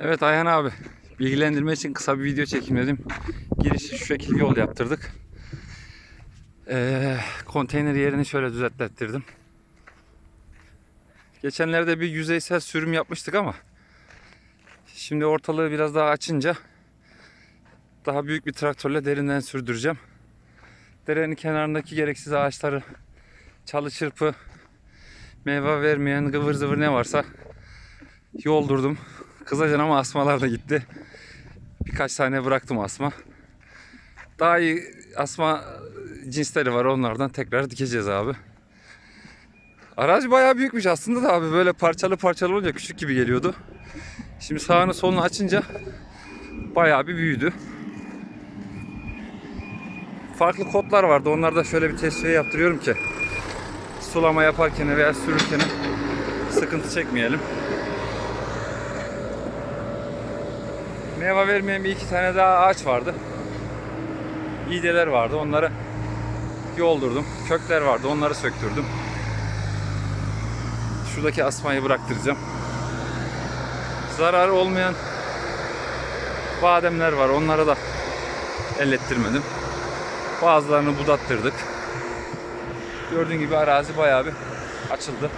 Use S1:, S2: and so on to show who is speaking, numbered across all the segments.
S1: Evet Ayhan abi. Bilgilendirme için kısa bir video çekeyim dedim. Girişi şu şekilde yol yaptırdık. Ee, konteyner yerini şöyle düzeltlettirdim. Geçenlerde bir yüzeysel sürüm yapmıştık ama şimdi ortalığı biraz daha açınca daha büyük bir traktörle derinden sürdüreceğim. Derenin kenarındaki gereksiz ağaçları, çalı çırpı, meyve vermeyen gıvır zıvır ne varsa yoldurdum. Kısaca ama asmalar da gitti. Birkaç tane bıraktım asma. Daha iyi asma cinsleri var onlardan tekrar dikeceğiz abi. Arazi bayağı büyükmüş aslında da abi böyle parçalı parçalı olunca küçük gibi geliyordu. Şimdi sağını solunu açınca bayağı bir büyüdü. Farklı kodlar vardı. Onlarda şöyle bir tesviye yaptırıyorum ki sulama yaparken veya sürürken sıkıntı çekmeyelim. Meyve vermeyen bir iki tane daha ağaç vardı. İğdeler vardı. Onları yoldurdum. Kökler vardı. Onları söktürdüm. Şuradaki asmayı bıraktıracağım. Zararı olmayan bademler var. Onları da ellettirmedim. Bazılarını budattırdık. Gördüğün gibi arazi bayağı bir açıldı.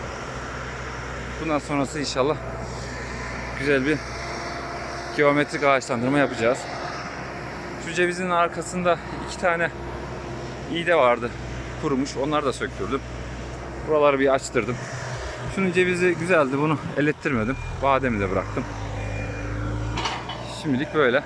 S1: Bundan sonrası inşallah güzel bir geometrik ağaçlandırma yapacağız. Şu cevizin arkasında iki tane iğde vardı. Kurumuş. Onları da söktürdüm. Buraları bir açtırdım. Şunun cevizi güzeldi. Bunu ellettirmedim. Bademi de bıraktım. Şimdilik böyle.